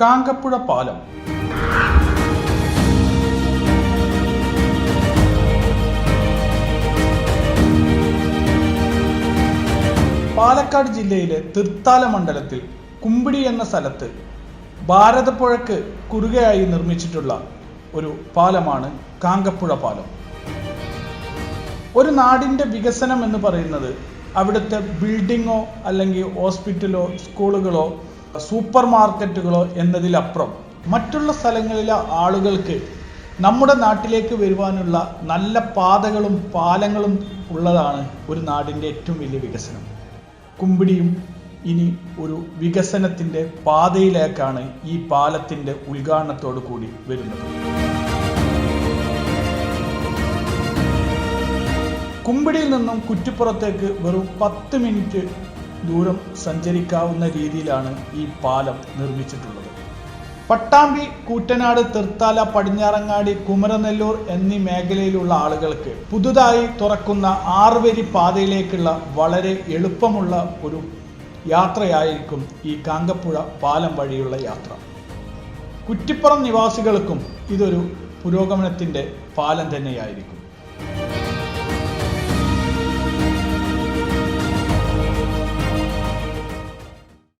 കാങ്കപ്പുഴ പാലം. പാലക്കാട് ജില്ലയിലെ തിർത്താല മണ്ഡലത്തിൽ കുമ്പിടി എന്ന സ്ഥലത്ത് ഭാരതപ്പുഴക്ക് കുറുകയായി നിർമ്മിച്ചിട്ടുള്ള ഒരു പാലമാണ് കാങ്കപ്പുഴ പാലം. ഒരു നാടിന്റെ വികസനം എന്ന് പറയുന്നത് അവിടുത്തെ ബിൽഡിങ്ങോ അല്ലെങ്കിൽ ഹോസ്പിറ്റലോ സ്കൂളുകളോ സൂപ്പർ മാർക്കറ്റുകളോ എന്നതിലപ്പുറം മറ്റുള്ള സ്ഥലങ്ങളിലെ ആളുകൾക്ക് നമ്മുടെ നാട്ടിലേക്ക് വരുവാനുള്ള നല്ല പാതകളും പാലങ്ങളും ഉള്ളതാണ് ഒരു നാടിന്റെ ഏറ്റവും വലിയ വികസനം. കുമ്പിടിയും ഇനി ഒരു വികസനത്തിന്റെ പാതയിലേക്കാണ് ഈ പാലത്തിന്റെ ഉദ്ഘാടനത്തോടു കൂടി വരുന്നത്. കുമ്പിടിയിൽ നിന്നും കുറ്റിപ്പുറത്തേക്ക് വെറും പത്ത് മിനിറ്റ് ദൂരം സഞ്ചരിക്കാവുന്ന രീതിയിലാണ് ഈ പാലം നിർമ്മിച്ചിട്ടുള്ളത്. പട്ടാമ്പി കൂറ്റനാട് തീർത്താല പടിഞ്ഞാറങ്ങാടി കുമരനെല്ലൂർ എന്നീ മേഖലയിലുള്ള ആളുകൾക്ക് പുതുതായി തുറക്കുന്ന ആറുവരി പാതയിലേക്കുള്ള വളരെ എളുപ്പമുള്ള ഒരു യാത്രയായിരിക്കും ഈ കാങ്കപ്പുഴ പാലം വഴിയുള്ള യാത്ര. കുറ്റിപ്പുറം നിവാസികൾക്കും ഇതൊരു പുരോഗമനത്തിന്റെ പാലം തന്നെയായിരിക്കും.